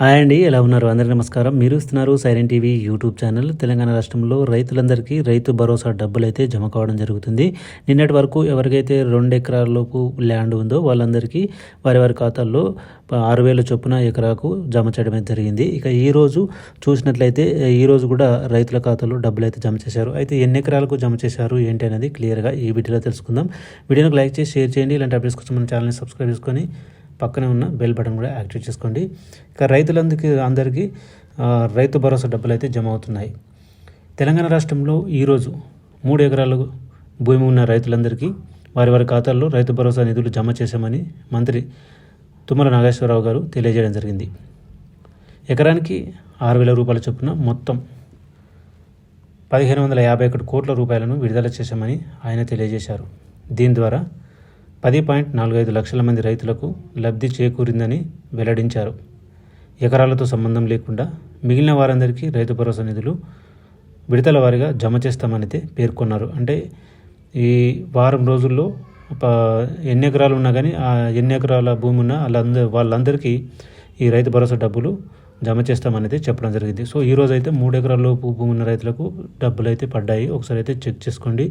Hi అండి ఎలా ఉన్నారు? అందరికీ నమస్కారం. మీరు ఇస్తున్నారు siren TV YouTube channel. Telangana రాష్ట్రంలో రైతులందరికీ రైతు భరోసా డబ్బులు అయితే జమ కావడం జరుగుతుంది. నిన్నటి వరకు ఎవరికైతే రెండు ఎకరాలలోపు ల్యాండ్ ఉందో వాళ్ళందరికీ వారి వారి ఖాతాల్లో ఆరు వేల చొప్పున ఎకరాకు జమ చేయడం అయితే జరిగింది. ఇక ఈ రోజు చూసినట్లయితే ఈ రోజు కూడా రైతుల ఖాతాలో డబ్బులు అయితే జమ చేశారు. అయితే ఎన్ని ఎకరాలకు జమ చేశారు ఏంటి అనేది క్లియర్గా ఈ వీడియోలో తెలుసుకుందాం. వీడియోకి లైక్ చేసి షేర్ చేయండి. ఇలాంటి అప్డేట్స్ కోసం మన ఛానల్ని సబ్స్క్రైబ్ చేసుకొని పక్కనే ఉన్న బెల్ బటన్ కూడా యాక్టివేట్ చేసుకోండి. ఇక రైతులందరికీ అందరికీ రైతు భరోసా డబ్బులు అయితే జమ అవుతున్నాయి. తెలంగాణ రాష్ట్రంలో ఈరోజు మూడు ఎకరాలు భూమి ఉన్న రైతులందరికీ వారి వారి ఖాతాల్లో రైతు భరోసా నిధులు జమ చేశామని మంత్రి తుమ్మల నాగేశ్వరరావు గారు తెలియజేయడం జరిగింది. ఎకరానికి ఆరు వేల రూపాయల చొప్పున మొత్తం పదిహేను వందల యాభై ఒకటి కోట్ల రూపాయలను విడుదల చేశామని ఆయన తెలియజేశారు. దీని ద్వారా పది పాయింట్ నాలుగు ఐదు లక్షల మంది రైతులకు లబ్ధి చేకూరిందని వెల్లడించారు. ఎకరాలతో సంబంధం లేకుండా మిగిలిన వారందరికీ రైతు భరోసా నిధులు విడతల వారీగా జమ చేస్తామనైతే పేర్కొన్నారు. అంటే ఈ వారం రోజుల్లో ఎన్ని ఎకరాలు ఉన్నా కానీ ఆ ఎన్ని ఎకరాల భూమి ఉన్నా వాళ్ళందరూ వాళ్ళందరికీ ఈ రైతు భరోసా డబ్బులు జమ చేస్తామనేది చెప్పడం జరిగింది. సో ఈ రోజు అయితే మూడు ఎకరాల లోపు భూమి ఉన్న రైతులకు డబ్బులు అయితే పడ్డాయి. ఒకసారి అయితే చెక్ చేసుకోండి.